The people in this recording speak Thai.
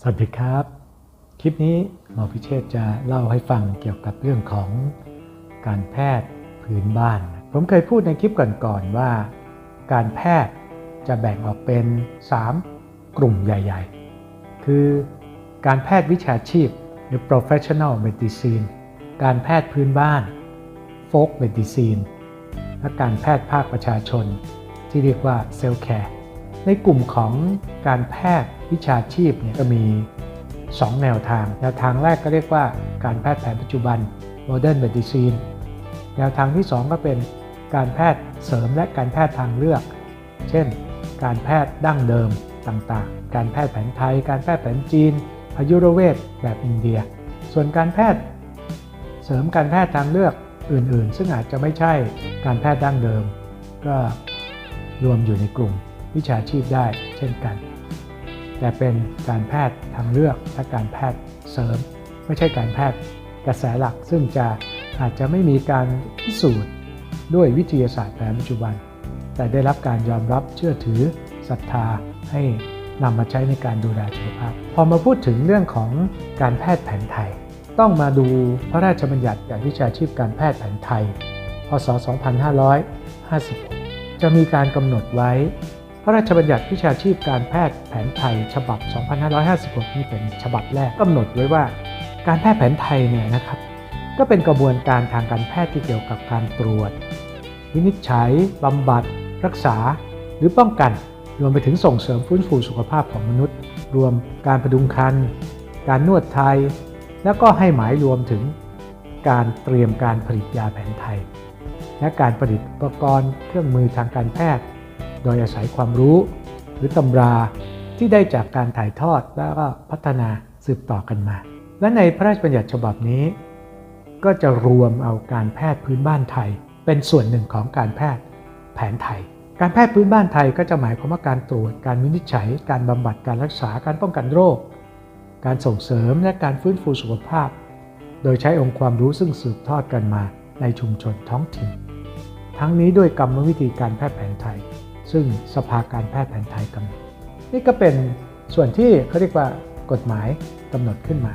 สวัสดีครับ คลิปนี้หมอพิเชษจะเล่าให้ฟังเกี่ยวกับเรื่องของการแพทย์พื้นบ้าน ผมเคยพูดในคลิปก่อนๆว่า การแพทย์จะแบ่งออกเป็น 3 กลุ่มใหญ่ ๆ คือการแพทย์วิชาชีพหรือ professional medicine การแพทย์พื้นบ้าน folk medicine และการแพทย์ภาคประชาชน ที่เรียกว่า self care ในกลุ่มของการแพทย์ วิชาชีพเนี่ยก็มี 2 แนวทาง แนวทางแรกก็เรียกว่าการแพทย์แผนปัจจุบัน modern medicine แนวทางที่ 2 ก็เป็นการแพทย์เสริมและการแพทย์ทางเลือก เช่น การแพทย์ดั้งเดิมต่างๆ การแพทย์แผนไทย การแพทย์แผนจีนอายุรเวทแบบอินเดีย ส่วนการแพทย์ เสริมการแพทย์ทางเลือกอื่นๆ ซึ่งอาจจะไม่ใช่การแพทย์ดั้งเดิม ก็รวมอยู่ในกลุ่มวิชาชีพได้เช่นกัน แต่เป็นการแพทย์ทางเลือกและการแพทย์เสริม ไม่ใช่การแพทย์กระแสหลักซึ่งจะอาจจะไม่มีการพิสูจน์ด้วยวิทยาศาสตร์แผนปัจจุบัน แต่ได้รับการยอมรับเชื่อถือศรัทธาให้นำมาใช้ในการดูแลสุขภาพ พอมาพูดถึงเรื่องของการแพทย์แผนไทย ต้องมาดูพระราชบัญญัติการวิชาชีพการแพทย์แผนไทย พศ 2556 จะมีการกำหนดไว้ พระราชบัญญัติวิชาชีพการแพทย์แผนไทยฉบับ 2556 นี่เป็นฉบับแรกกำหนดไว้ว่า การแพทย์แผนไทยเนี่ยนะครับ ก็เป็นกระบวนการทางการแพทย์ที่เกี่ยวกับการตรวจ วินิจฉัยบำบัด รักษา หรือป้องกัน รวมไปถึงส่งเสริมฟื้นฟูสุขภาพของมนุษย์ รวมการประดุงคันการนวดไทย แล้วก็ให้หมายรวมถึงการเตรียมการผลิตยาแผนไทย และการผลิตอุปกรณ์เครื่องมือทางการแพทย์ โดยอาศัยความรู้ หรือตำราที่ได้จากการถ่ายทอดแล้วก็พัฒนาสืบต่อกันมา และในพระราชบัญญัติฉบับนี้ ก็จะรวมเอาการแพทย์พื้นบ้านไทย เป็นส่วนหนึ่งของการแพทย์แผนไทย การแพทย์พื้นบ้านไทยก็จะหมายความว่าการตรวจ การวินิจฉัย การบำบัด การรักษา การป้องกันโรค การส่งเสริมและการฟื้นฟูสุขภาพ โดยใช้องค์ความรู้ซึ่งสืบทอดกันมาในชุมชนท้องถิ่น ทั้งนี้ด้วยกรรมวิธีการแพทย์แผนไทย ซึ่งสภาการแพทย์แผนไทยกำหนดนี่ก็เป็นส่วนที่เขาเรียกว่ากฎหมายกำหนดขึ้นมา